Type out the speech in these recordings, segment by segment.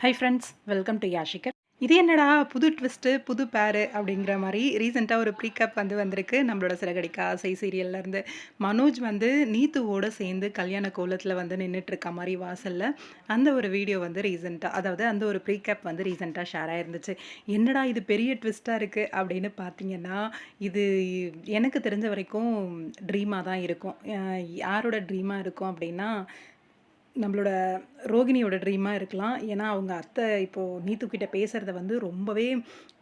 High friends welcome to யாஷிகர் இது என்னடா புது ட்விஸ்ட்டு புது பேரு அப்படிங்கிற மாதிரி ரீசெண்டாக ஒரு ப்ரீக்கப் வந்து வந்திருக்கு. நம்மளோட சிறகடிக்க ஆசை சீரியல்லேருந்து மனோஜ் வந்து நீத்துவோடு சேர்ந்து கல்யாண கோலத்தில் வந்து நின்றுட்டுருக்க மாதிரி வாசலில் அந்த ஒரு வீடியோ வந்து ரீசெண்டாக அதாவது அந்த ஒரு ப்ரீக்கப் வந்து ரீசெண்டாக ஷேர் ஆயிருந்துச்சு. என்னடா இது பெரிய ட்விஸ்ட்டாக இருக்குது அப்படின்னு பார்த்தீங்கன்னா இது எனக்கு தெரிஞ்ச வரைக்கும் ட்ரீமாக தான் இருக்கும். யாரோட ட்ரீமாக இருக்கும் அப்படின்னா நம்மளோட ரோகிணியோட ட்ரீமாக இருக்கலாம். ஏன்னா அவங்க அத்தை இப்போது நீத்துக்கிட்ட பேசுகிறத வந்து ரொம்பவே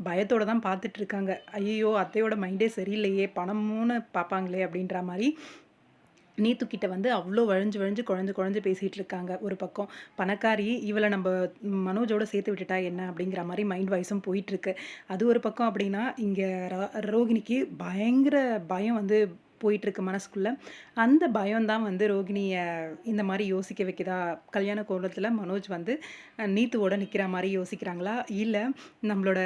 பயத்தோடு தான் பார்த்துட்ருக்காங்க ஐயோ அத்தையோட மைண்டே சரியில்லையே பணமும்னு பார்ப்பாங்களே அப்படின்ற மாதிரி நீத்துக்கிட்ட வந்து அவ்வளோ வழிஞ்சு வழிஞ்சு குழஞ்சு குழஞ்சு பேசிகிட்டு இருக்காங்க ஒரு பக்கம். பணக்காரி இவளை நம்ம மனோஜோட சேர்த்து விட்டுட்டா என்ன அப்படிங்கிற மாதிரி மைண்ட் வாய்ஸும் போயிட்டுருக்கு அது ஒரு பக்கம் அப்படின்னா இங்கே ரோகிணிக்கு பயங்கர பயம் வந்து போயிட்டுருக்கு மனசுக்குள்ளே. அந்த பயம்தான் வந்து ரோகிணியை இந்த மாதிரி யோசிக்க வைக்குதா? கல்யாண கோலத்தில் மனோஜ் வந்து நீத்துவோட நிற்கிற மாதிரி யோசிக்கிறாங்களா? இல்லை நம்மளோட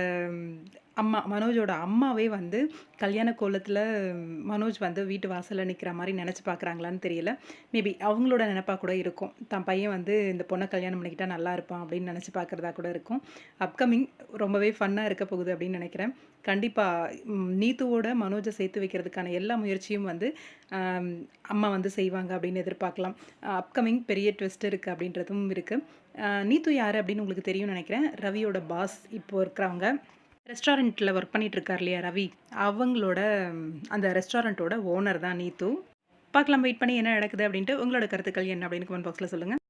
அம்மா மனோஜோட அம்மாவே வந்து கல்யாண கோலத்தில் மனோஜ் வந்து வீட்டு வாசலில் நிற்கிற மாதிரி நினச்சி பார்க்குறாங்களான்னு தெரியல. மேபி அவங்களோட நினப்பாக கூட இருக்கும். தான் பையன் வந்து இந்த பொண்ணை கல்யாணம் பண்ணிக்கிட்டா நல்லா இருப்பான் அப்படின்னு நினச்சி பார்க்குறதா கூட இருக்கும். அப்கமிங் ரொம்பவே ஃபன்னாக இருக்க போகுது அப்படின்னு நினைக்கிறேன். கண்டிப்பாக நீத்துவோட மனோஜை சேர்த்து வைக்கிறதுக்கான எல்லா முயற்சியும் வந்து அம்மா வந்து செய்வாங்க அப்படின்னு எதிர்பார்க்கலாம். அப்கமிங் பெரிய ட்விஸ்ட் இருக்குது அப்படின்றதும் இருக்குது நீத்து யார் அப்படின்னு உங்களுக்கு தெரியும்னு நினைக்கிறேன். ரவியோட பாஸ் இப்போ இருக்கிறவங்க. ரெஸ்டாரண்ட்டில் ஒர்க் பண்ணிகிட்ருக்கார் இல்லையா ரவி? அவங்களோட அந்த ரெஸ்டாரண்ட்டோட ஓனர் தான் நீத்து. பார்க்கலாம் வெயிட் பண்ணி என்ன நடக்குது அப்படின்ட்டு உங்களோட கருத்துக்கள் என்ன அப்படின்னு கமெண்ட் பாக்ஸில் சொல்லுங்கள்